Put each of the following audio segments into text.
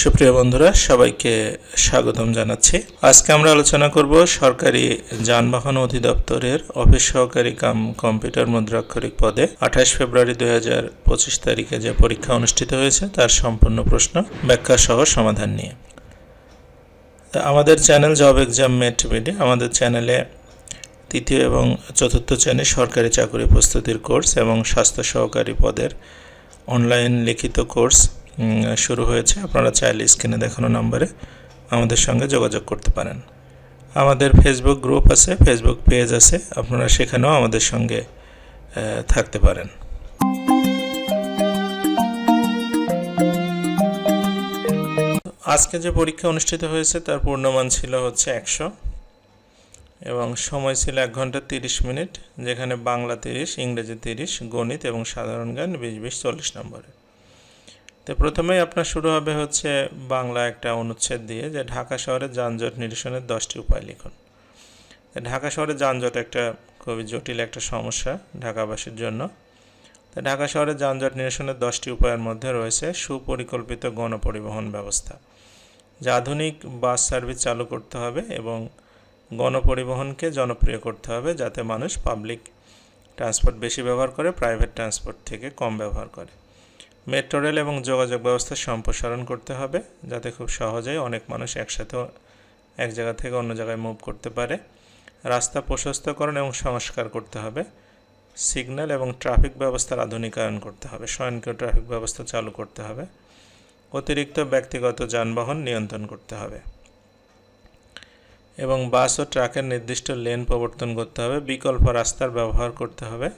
সুপ্রিয় বন্ধুরা, সবাইকে স্বাগতম জানাচ্ছি। আজকে আমরা আলোচনা করব সরকারি যানবাহন অধিদপ্তরের অফিস সহকারী কাম কম্পিউটার মুদ্রাক্ষরিক পদে। আঠাশ ফেব্রুয়ারি দুই তারিখে যে পরীক্ষা অনুষ্ঠিত হয়েছে, তার সম্পূর্ণ প্রশ্ন, ব্যাখ্যা সহ সমাধান নিয়ে। আমাদের channel Job Exam Mate BD আমাদের চ্যানেলে তৃতীয় এবং চতুর্থ শ্রেণির সরকারি চাকরি প্রস্তুতির কোর্স এবং স্বাস্থ্য সহকারী পদের অনলাইন লিখিত কোর্স শুরু হয়েছে। আপনারা চাইলে স্ক্রিনে দেখানো নম্বরে আমাদের সঙ্গে যোগাযোগ করতে পারেন। আমাদের ফেসবুক গ্রুপ আছে ফেসবুক পেজ আছে। আপনারা সেখানেও আমাদের সঙ্গে থাকতে পারেন। আজকে যে পরীক্ষা অনুষ্ঠিত হয়েছে, তার পূর্ণমান ছিল হচ্ছে একশো। এবং সময় ছিল এক ঘণ্টা তিরিশ মিনিট, যেখানে বাংলা তিরিশ, ইংরেজি তিরিশ, গণিত এবং সাধারণ জ্ঞান বিশ বিশ, চল্লিশ নম্বরে। তো প্রথমেই আপনার শুরু হবে হচ্ছে বাংলা একটা অনুচ্ছেদ দিয়ে যে ঢাকা শহরে যানজট নিরসনের দশটি উপায় লিখুন। ঢাকা শহরে যানজট একটা খুবই জটিল একটা সমস্যা ঢাকাবাসীর জন্য। তো ঢাকা শহরে যানজট নিরসনের দশটি উপায়ের মধ্যে রয়েছে সুপরিকল্পিত গণপরিবহন ব্যবস্থা। যা আধুনিক বাস সার্ভিস চালু করতে হবে এবং গণপরিবহনকে জনপ্রিয় করতে হবে যাতে মানুষ পাবলিক ট্রান্সপোর্ট বেশি ব্যবহার করে, প্রাইভেট ট্রান্সপোর্ট থেকে কম ব্যবহার করে। মেট্রো রেল এবং যোগাযোগ ব্যবস্থা সম্প্রসারণ করতে হবে, যাতে খুব সহজেই অনেক মানুষ একসাথে এক জায়গা থেকে অন্য জায়গায় মুভ করতে পারে। রাস্তা প্রশস্তকরণ এবং সংস্কার করতে হবে। সিগন্যাল এবং ট্রাফিক ব্যবস্থার আধুনিকায়ন করতে হবে। স্বয়ংক্রিয় ট্রাফিক ব্যবস্থা চালু করতে হবে। অতিরিক্ত ব্যক্তিগত যানবাহন নিয়ন্ত্রণ করতে হবে। এবং বাস ও ট্রাকের নির্দিষ্ট লেন প্রবর্তন করতে হবে। বিকল্প রাস্তার ব্যবহার করতে হবে।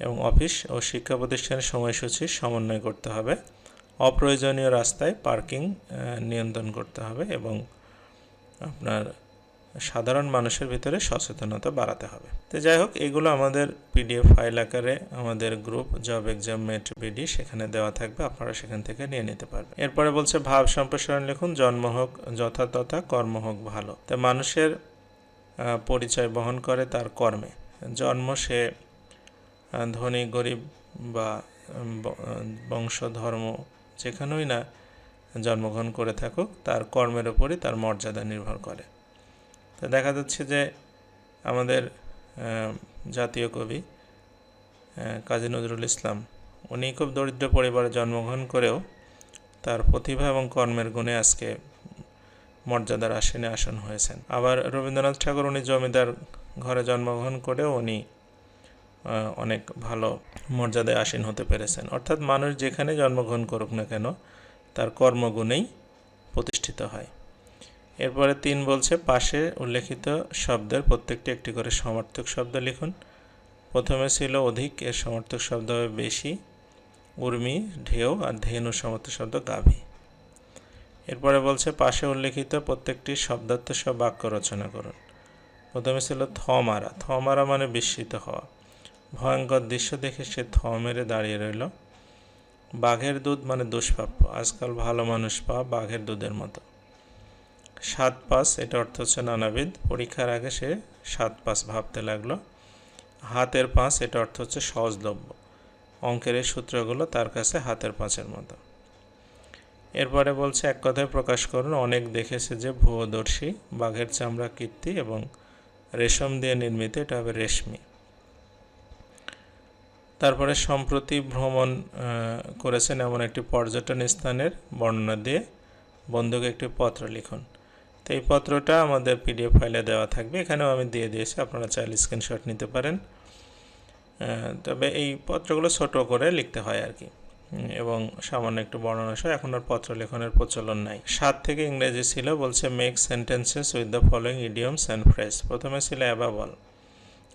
এবং অফিস ও শিক্ষা প্রতিষ্ঠানের সময়সূচি সমন্বয় করতে হবে। অপ্রয়োজনীয় রাস্তায় পার্কিং নিয়ন্ত্রণ করতে হবে এবং আপনার সাধারণ মানুষের ভিতরে সচেতনতা বাড়াতে হবে। তো যাই হোক, এগুলো আমাদের পিডিএফ ফাইল আকারে আমাদের group Job Exam Mate BD সেখানে দেওয়া থাকবে, আপনারা সেখান থেকে নিয়ে নিতে পারবেন। এরপরে বলছে, ভাব সম্প্রসারণ লিখুন, জন্ম হোক যথাতথা, কর্ম হোক ভালো। তো মানুষের পরিচয় বহন করে তার কর্মে। জন্ম সে ধনী, গরিব বা বংশ ধর্ম যেখানেই না জন্মগ্রহণ করে থাকুক, তার কর্মের উপরই তার মর্যাদা নির্ভর করে। তো দেখা যাচ্ছে যে আমাদের জাতীয় কবি কাজী নজরুল ইসলাম, উনি খুব দরিদ্র পরিবারে জন্মগ্রহণ করেও তার প্রতিভা এবং কর্মের গুণে আজকে মর্যাদার আসনে আসন হয়েছেন। আবার রবীন্দ্রনাথ ঠাকুর উনি জমিদার ঘরে জন্মগ্রহণ করেও উনি অনেক ভালো মর্যাদায় আসীন হতে পেরেছেন। অর্থাৎ মানুষ যেখানে জন্মগ্রহণ করুক না কেন, তার কর্মগুণেই প্রতিষ্ঠিত হয়। এরপরে তিন বলছে, পাশে উল্লেখিত শব্দের প্রত্যেকটি একটি করে সমার্থক শব্দ লিখুন। প্রথমে ছিল অধিক, এর সমর্থক শব্দ হবে বেশি, উর্মি, ঢেউ আর ধেনু সমার্থক শব্দ গাভী। এরপরে বলছে, পাশে উল্লেখিত প্রত্যেকটি শব্দার্থ সব বাক্য রচনা করুন। প্রথমে ছিল থ মারা থ মারা মানে বিস্মিত হওয়া। ভয়ঙ্কর দৃশ্য দেখে সে থ মেরে দাঁড়িয়ে রইল। বাঘের দুধ মানে দুষ্প্রাপ্য। আজকাল ভালো মানুষ পাওয়া বাঘের দুধের মতো। সাত পাস এটা অর্থ হচ্ছে নানাবিধ। পরীক্ষার আগে সে সাত পাস ভাবতে লাগল। হাতের পাঁচ, এটা অর্থ হচ্ছে সহজলভ্য। অঙ্কের এই সূত্রগুলো তার কাছে হাতের পাঁচের মতো। এরপরে বলছে, এক কথায় প্রকাশ করুন, অনেক দেখেছে যে ভূয়দর্শী বাঘের চামড়া কীর্তি এবং রেশম দিয়ে নির্মিত, এটা হবে রেশমি। তারপরে সম্প্রতি ভ্রমণ করেছেন এমন একটি পর্যটন স্থানের বর্ণনা দিয়ে বন্ধুকে একটি পত্র লিখুন। তো এই পত্রটা আমাদের পিডিএফ ফাইলে দেওয়া থাকবে, এখানেও আমি দিয়ে দিয়েছি, আপনারা চাইলে স্ক্রিনশট নিতে পারেন। তবে এই পত্রগুলো ছোট করে লিখতে হয় আর কি। এবং সামান্য একটু বর্ণনা সহ এখন আর পত্র লেখনের প্রচলন নাই। সাত থেকে ইংরেজি ছিল, বলছে make sentences with the following idioms and phrase প্রথমে ছিল অ্যাবাবল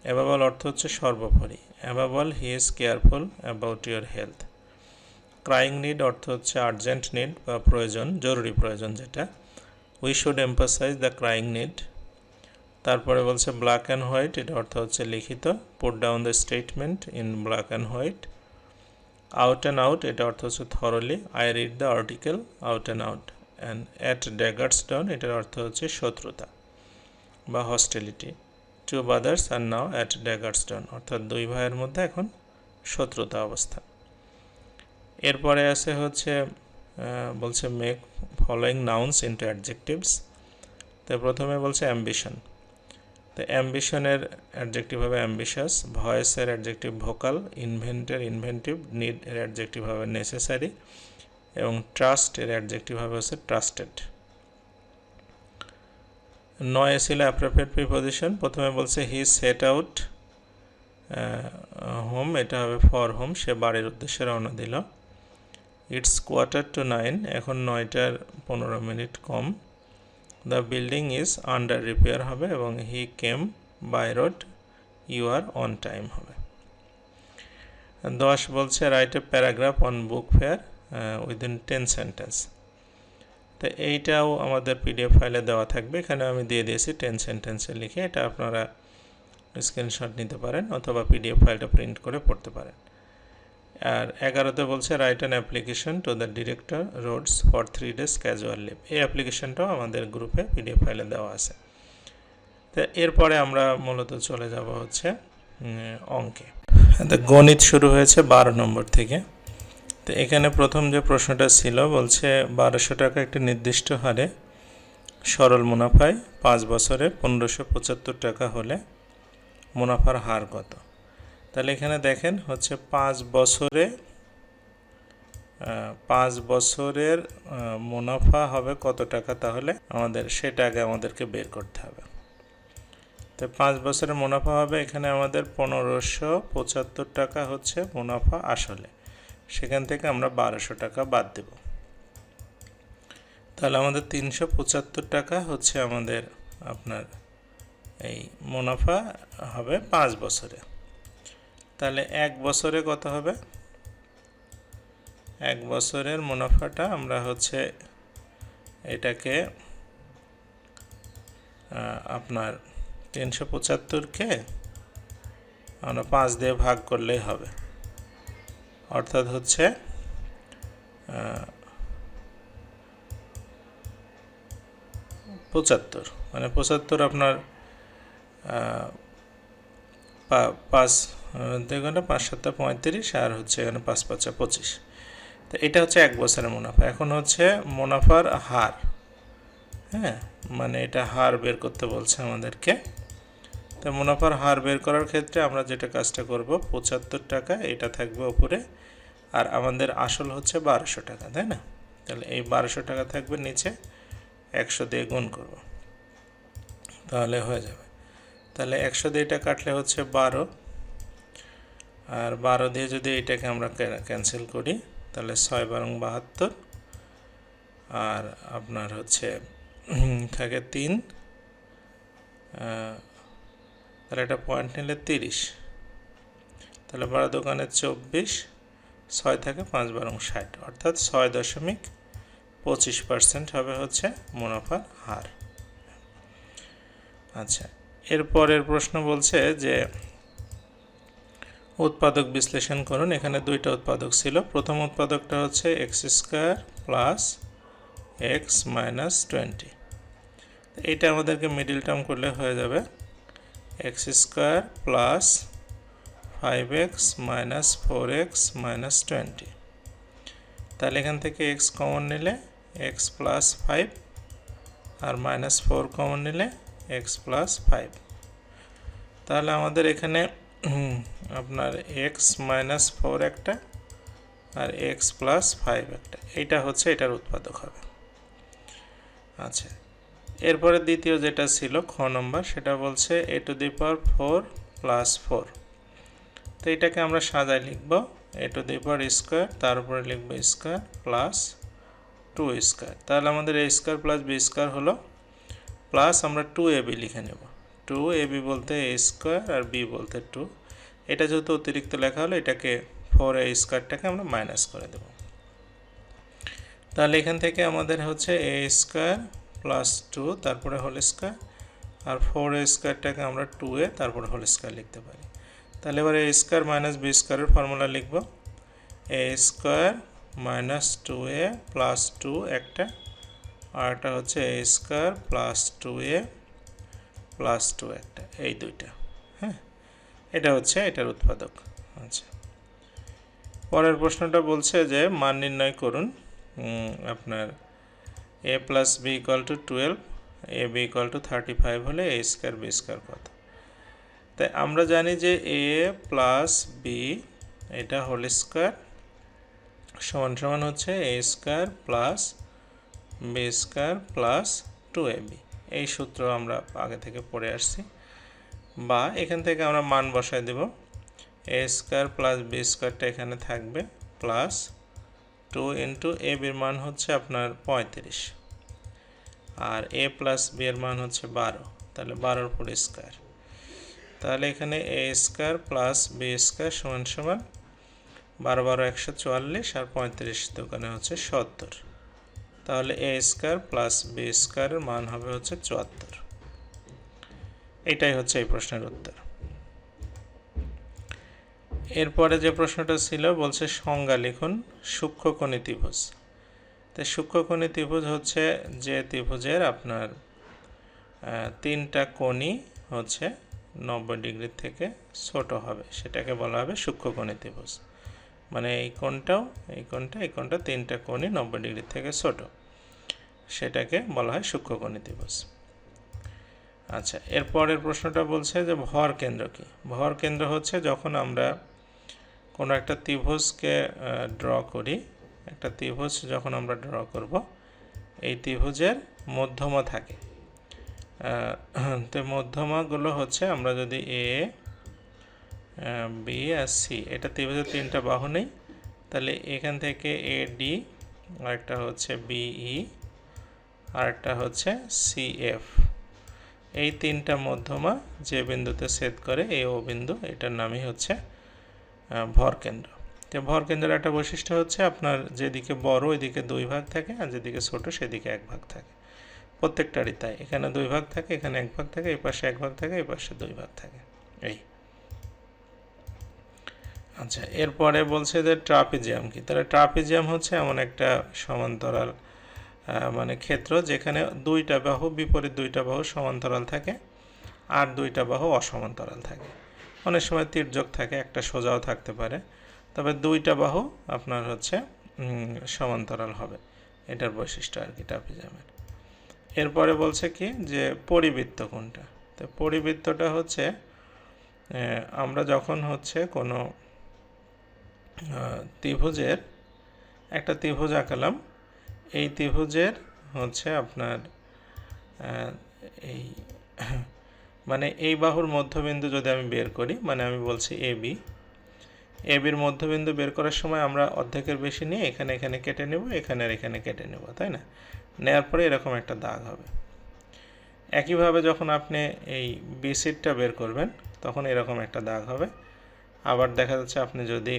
অ্যাবাবল অর্থ হচ্ছে সর্বোপরি। Above all he is careful about your health crying need অর্থ হচ্ছে আর্জেন্ট নিড বা প্রয়োজন, জরুরি প্রয়োজন যেটা। We should emphasize the crying need তারপরে বলছে ব্ল্যাক অ্যান্ড হোয়াইট এটা অর্থ হচ্ছে লিখিত। Put down the statement in black and white out and out এটা অর্থ হচ্ছে thoroughly I read the article out and out and at daggers down এটার অর্থ হচ্ছে শত্রুতা বা হস্টেলিটি টু ব্রাদার্স আর নাও অ্যাট ড্যাগার্স ডাউন অর্থাৎ দুই ভাইয়ের মধ্যে এখন শত্রুতা অবস্থা এরপরে আছে হচ্ছে বলছে make following nouns into adjectives তো প্রথমে বলছে অ্যাম্বিশন তো অ্যাম্বিশনের অ্যাডজেক্টিভ হবে অ্যাম্বিশাস ভয়েসের অ্যাডজেক্টিভ ভোকাল ইনভেন্টের ইনভেন্টিভ নিড এর অ্যাডজেক্টিভ হবে নেসেসারি এবং ট্রাস্ট এর অ্যাডজেক্টিভ হবে হচ্ছে ট্রাস্টেড নয় ছিল অ্যাপ্রোপ্রিয়েট প্রিপোজিশন প্রথমে বলছে হি সেট আউট হোম এটা হবে ফর হোম সে বাড়ির উদ্দেশ্যে রওনা দিল। ইটস কোয়ার্টার টু নাইন এখন নয়টার পনেরো minute com. The building is under repair হবে এবং he came by road you are on time হবে। দশ বলছে write a paragraph on book fair within ten sentence তো এইটাও আমাদের পিডিএফ ফাইলে দেওয়া থাকবে। এখানে আমি দিয়ে দিয়েছি টেন সেন্টেন্সে লিখে এটা আপনারা স্ক্রিনশট নিতে পারেন অথবা পিডিএফ ফাইলটা প্রিন্ট করে পড়তে পারেন। আর এগারোতে বলছে write an application to the director roads for three days casual leave এই অ্যাপ্লিকেশনটাও আমাদের গ্রুপে পিডিএফ ফাইলে দেওয়া আছে। তো এরপরে আমরা মূলত চলে যাব হচ্ছে অঙ্কে। গণিত শুরু হয়েছে বারো নম্বর থেকে। তো এখানে প্রথম যে প্রশ্নটা ছিল বলছে বারোশো টাকা একটি নির্দিষ্ট হারে সরল মুনাফায় পাঁচ বছরে পনেরোশো পঁচাত্তর টাকা হলে মুনাফার হার কত? তাহলে এখানে দেখেন হচ্ছে পাঁচ বছরে পাঁচ বছরের মুনাফা হবে কত টাকা তাহলে আমাদের সেটা আগে আমাদেরকে বের করতে হবে। তো পাঁচ বছরের মুনাফা হবে এখানে আমাদের পনেরোশো পঁচাত্তর টাকা হচ্ছে মুনাফা আসলে। সেখান থেকে আমরা বারোশো টাকা বাদ দেব। তাহলে আমাদের তিনশো পঁচাত্তর টাকা হচ্ছে আমাদের আপনার এই মুনাফা হবে পাঁচ বছরে। তাহলে এক বছরে কত হবে? এক বছরের মুনাফাটা আমরা হচ্ছে এটাকে আপনার তিনশো পঁচাত্তরকে আমরা পাঁচ দিয়ে ভাগ করলেই হবে। অর্থাৎ হচ্ছে পঁচাত্তর। মানে পঁচাত্তর আপনার পাঁচ দেখুন পাঁচ সাতটা পঁয়ত্রিশ আর হচ্ছে এখানে পাঁচ পাঁচা পঁচিশ। তো এটা হচ্ছে এক বছরের মুনাফা। এখন হচ্ছে মুনাফার হার হ্যাঁ? মানে এটা হার বের করতে বলছে আমাদেরকে। তো মুনাফার হার বের করার ক্ষেত্রে আমরা যেটা কাজটা করব, পঁচাত্তর টাকা, এটা থাকবে ওপরে আর আমাদের আসল হচ্ছে বারোশো টাকা, তাই না? তাহলে এই বারোশো টাকা থাকবে নিচে, একশো দিয়ে গুণ করব। তাহলে হয়ে যাবে। তাহলে একশো দিয়ে এটা কাটলে হচ্ছে বারো। আর বারো দিয়ে যদি এটাকে আমরা ক্যান্সেল করি, তাহলে ছয় বারং বাহাত্তর। আর আপনার হচ্ছে থাকে তিন। তাহলে এটা পয়েন্ট নিলে তিরিশ। তাহলে বারো দোকানে চব্বিশ, ছয় থেকে পাঁচ বারং ষাট। অর্থাৎ ছয় দশমিক পঁচিশ পার্সেন্ট হবে হচ্ছে মুনাফার হার। আচ্ছা এরপরের প্রশ্ন বলছে যে, উৎপাদক বিশ্লেষণ করুন। এখানে দুইটা উৎপাদক ছিল। প্রথম উৎপাদকটা হচ্ছে x square plus x minus twenty. এইটা আমাদেরকে মিডিল টার্ম করলে হয়ে যাবে x square plus five x minus four x minus twenty. তাহলে এখান থেকে এক্স কমন নিলে এক্স প্লাস ফাইভ আর মাইনাস ফোর কমন নিলে এক্স প্লাস ফাইভ। তাহলে আমাদের এখানে আপনার এক্স মাইনাস ফোর একটা আর এক্স প্লাস ফাইভ একটা। এইটা হচ্ছে এটার উৎপাদক হবে। আচ্ছা এরপরে দ্বিতীয় যেটা ছিল, খ নম্বর, সেটা বলছে a to the power four plus four তো এটাকে আমরা সাজায় লিখব এ টু দি পাওয়ার স্কোয়ার তার উপরে লিখব স্কোয়ার প্লাস টু স্কোয়ার তাহলে আমাদের a square plus b square হলো প্লাস আমরা টু এ বি লিখে নেব। টু এ বি বলতে এ স্কোয়ার আর বি বলতে টু এটা যেহেতু অতিরিক্ত লেখা হলো, এটাকে ফোর এ স্কোয়ারটাকে আমরা মাইনাস করে দেব। তাহলে এখান থেকে আমাদের হচ্ছে এ স্কোয়ার প্লাস টু তারপরে হোল স্কোয়ার আর ফোর স্কোয়ারটাকে আমরা টু এ তারপরে হোল স্কোয়ার লিখতে পারি। তাহলে এবার এ স্কোয়ার মাইনাস বি স্কোয়ারের ফর্মুলা লিখব। A square minus two a plus two একটা। আর একটা হচ্ছে a square plus two a plus two একটা। এই দুইটা হ্যাঁ? এটা হচ্ছে এটার উৎপাদক। আচ্ছা। পরের প্রশ্নটা বলছে যে, মান নির্ণয় করুন আপনার a plus b equal to twelve a b equal to thirty five হলে এ স্কোয়ার বি স্কোয়ার কত? তাই আমরা জানি যে এ প্লাস বি এটা হোল স্কোয়ার সমান সমান হচ্ছে a square plus b square plus two a b এই সূত্র আমরা আগে থেকে পড়ে আসছি। বা এখান থেকে আমরা মান বসায় দেব। এ স্কোয়ার প্লাস বি স্কোয়ারটা এখানে থাকবে প্লাস টু ইন্টু এ বির মান হচ্ছে আপনার পঁয়ত্রিশ। আর এ প্লাস বি এর মান হচ্ছে বারো। তাহলে বারোর পর স্কোয়ার তাহলে এখানে a square plus b square সমান সমান বারো বারো একশো চুয়াল্লিশ আর পঁয়ত্রিশ দোকানে হচ্ছে সত্তর। তাহলে এ স্কোয়ার প্লাস বি স্কোয়ারের মান হবে হচ্ছে চুয়াত্তর। এটাই হচ্ছে এই প্রশ্নের উত্তর। এরপরে যে প্রশ্নটা ছিল, বলছে সংজ্ঞা লিখুন, সূক্ষ্মকণি ত্রিভুজ। তো সূক্ষ্মকণি ত্রিভুজ হচ্ছে যে ত্রিভুজের আপনার তিনটা কোণই হচ্ছে নব্বই ডিগ্রি থেকে ছোট হবে, সেটাকে বলা হবে সূক্ষ্মকণি ত্রিভুজ। মানে এই কোণটাও, এই কোণটা এই কোণটা তিনটা কোণই নব্বই ডিগ্রি থেকে ছোট, সেটাকে বলা হয় সূক্ষ্মকণি ত্রিভুজ। আচ্ছা এরপরের প্রশ্নটা বলছে যে ভর কেন্দ্র কি? ভর কেন্দ্র হচ্ছে যখন আমরা কোনো একটা ত্রিভুজকে ড্র করি। একটা ত্রিভুজ যখন আমরা ড্র করব, এই ত্রিভুজের মধ্যমা থাকে। তো মধ্যমাগুলো হচ্ছে আমরা যদি এ বি আর সি এটা ত্রিভুজের তিনটা বাহু নেই, তাহলে এখান থেকে এ ডি আরেকটা হচ্ছে বিই আরেকটা হচ্ছে সি এফ এই তিনটা মধ্যমা যে বিন্দুতে ছেদ করে এ ও বিন্দু এটার নামই হচ্ছে ভরকেন্দ্র তো ভরকেন্দ্রের একটা বৈশিষ্ট্য হচ্ছে আপনার যেদিকে বড়, ওইদিকে দুই ভাগ থাকে আর যেদিকে ছোট, সেদিকে এক ভাগ থাকে। প্রত্যেকটারই তাই। এখানে দুই ভাগ থাকে, এখানে এক ভাগ থাকে, এই পাশে এক ভাগ থাকে, এই পাশে দুই ভাগ থাকে। এই। আচ্ছা এরপরে বলছে যে ট্রাপিজিয়াম কি? তাহলে ট্রাপিজিয়াম হচ্ছে এমন একটা সমান্তরাল মানে ক্ষেত্র যেখানে দুইটা বাহু, বিপরীত দুইটা বাহু সমান্তরাল থাকে আর দুইটা বাহু অসমান্তরাল থাকে। অনেক সময় তির্যক থাকে, একটা সোজাও থাকতে পারে। তবে দুইটা বাহু আপনার হচ্ছে সমান্তরাল হবে। এটার বৈশিষ্ট্য আর কি ট্রাপিজিয়ামের এরপরে বলছে কি, যে পরিবৃত্ত কোনটা? তো পরিবৃত্তটা হচ্ছে আমরা যখন হচ্ছে কোনো ত্রিভুজের, একটা ত্রিভুজ আঁকালাম, এই ত্রিভুজের হচ্ছে আপনার এই মানে এই বাহুর মধ্যবিন্দু যদি আমি বের করি মানে আমি বলছি এ বি এ বির মধ্যবিন্দু বের করার সময় আমরা অর্ধেকের বেশি নিয়ে এখানে এখানে কেটে নেব, এখানে আর এখানে কেটে নেব, তাই না? নেওয়ার পরে এরকম একটা দাগ হবে। একইভাবে যখন আপনি এই বি সিটটা বের করবেন, তখন এরকম একটা দাগ হবে। আবার দেখা যাচ্ছে আপনি যদি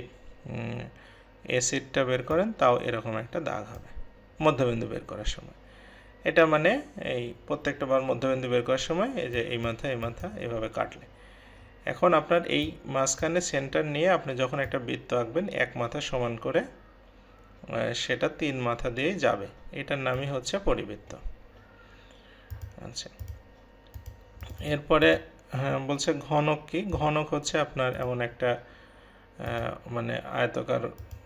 এ সিটটা বের করেন, তাও এরকম একটা দাগ হবে, মধ্যবিন্দু বের করার সময়। এটা মানে এই প্রত্যেকটা বার মধ্যবিন্দু বের করার সময় এই যে এই মাথা এই মাথা এভাবে কাটলে। এখন আপনার এই মাঝখানে সেন্টার নিয়ে আপনি যখন একটা বৃত্ত আঁকবেন, এক মাথা সমান করে সেটা তিন মাথা দিয়েই যাবে। এটার নামই হচ্ছে পরিবৃত্ত। আচ্ছা। এরপরে হ্যাঁ বলছে ঘনক কি? ঘনক হচ্ছে আপনার এমন একটা মানে আয়তকার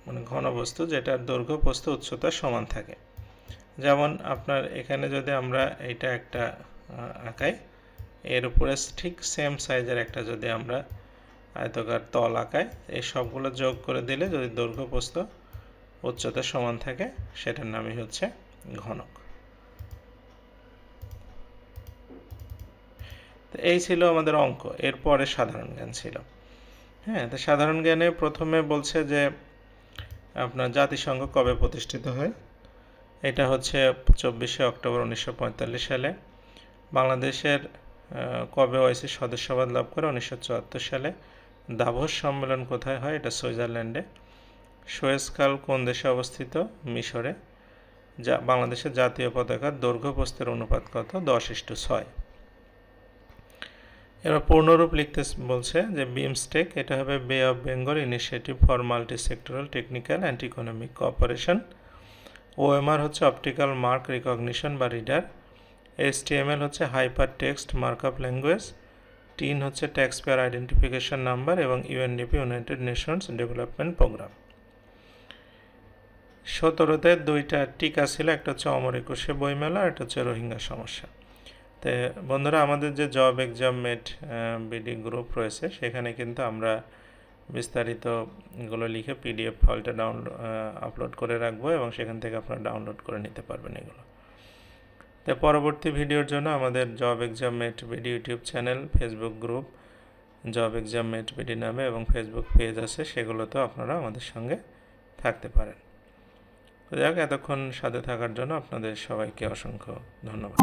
মানে ঘনবস্তু যেটার দৈর্ঘ্য, প্রস্থ, উচ্চতা সমান থাকে। যেমন আপনার এখানে যদি আমরা এটা একটা আঁকাই, এর উপরে ঠিক সেম সাইজের একটা যদি আমরা আয়তকার তল আঁকাই, এই সবগুলো যোগ করে দিলে যদি দৈর্ঘ্য প্রস্থ উচ্চতা সমান থাকে, সেটার নামই হচ্ছে ঘনক। তো এই ছিল আমাদের অঙ্ক, এরপরে সাধারণ জ্ঞান ছিল। হ্যাঁ তো সাধারণ জ্ঞানে প্রথমে বলছে যে আপনার জাতিসংঘ কবে প্রতিষ্ঠিত হয়? এটা হচ্ছে চব্বিশে অক্টোবর উনিশশো পঁয়তাল্লিশ সালে। বাংলাদেশের কবে ওআইসি সদস্যপদ লাভ করে? উনিশশো চুয়াত্তর সালে। দাভোস সম্মেলন কোথায় হয়? এটা সুইজারল্যান্ডে। সুয়েজ খাল কোন দেশে অবস্থিত? মিশরে। যা, বাংলাদেশের জাতীয় পতাকার দৈর্ঘ্য প্রস্থের অনুপাত কত? দশ ইস্টু ছয়। এবার পূর্ণরূপ লিখতে বলছে যে বিমস্টেক, এটা হবে bay of Bengal initiative for multi sectoral technical and economic cooperation OMR হচ্ছে অপটিক্যাল মার্ক রিকগনিশন বা রিডার এসটিএমএল হচ্ছে hyper text markup language TIN হচ্ছে ট্যাক্স পেয়ার আইডেন্টিফিকেশন নাম্বার এবং UNDP United Nations development programme সতেরোতে দুইটা টিকা ছিল, একটা হচ্ছে অমর একুশে বইমেলা, একটা হচ্ছে রোহিঙ্গা সমস্যা। তো বন্ধুরা, আমাদের যে Job Exam Mate BD group রয়েছে, সেখানে কিন্তু আমরা বিস্তারিত এগুলো লিখে পিডিএফ ফাইলটা ডাউনলোড আপলোড করে রাখব এবং সেখান থেকে আপনারা ডাউনলোড করে নিতে পারবেন এগুলো। তো পরবর্তী ভিডিওর জন্য আমাদের Job Exam Mate BD YouTube channel Facebook group Job Exam Mate BD নামে এবং ফেসবুক পেজ আছে, সেগুলোতেও আপনারা আমাদের সঙ্গে থাকতে পারেন। তো যাক, এতক্ষণ সাথে থাকার জন্য আপনাদের সবাইকে অসংখ্য ধন্যবাদ।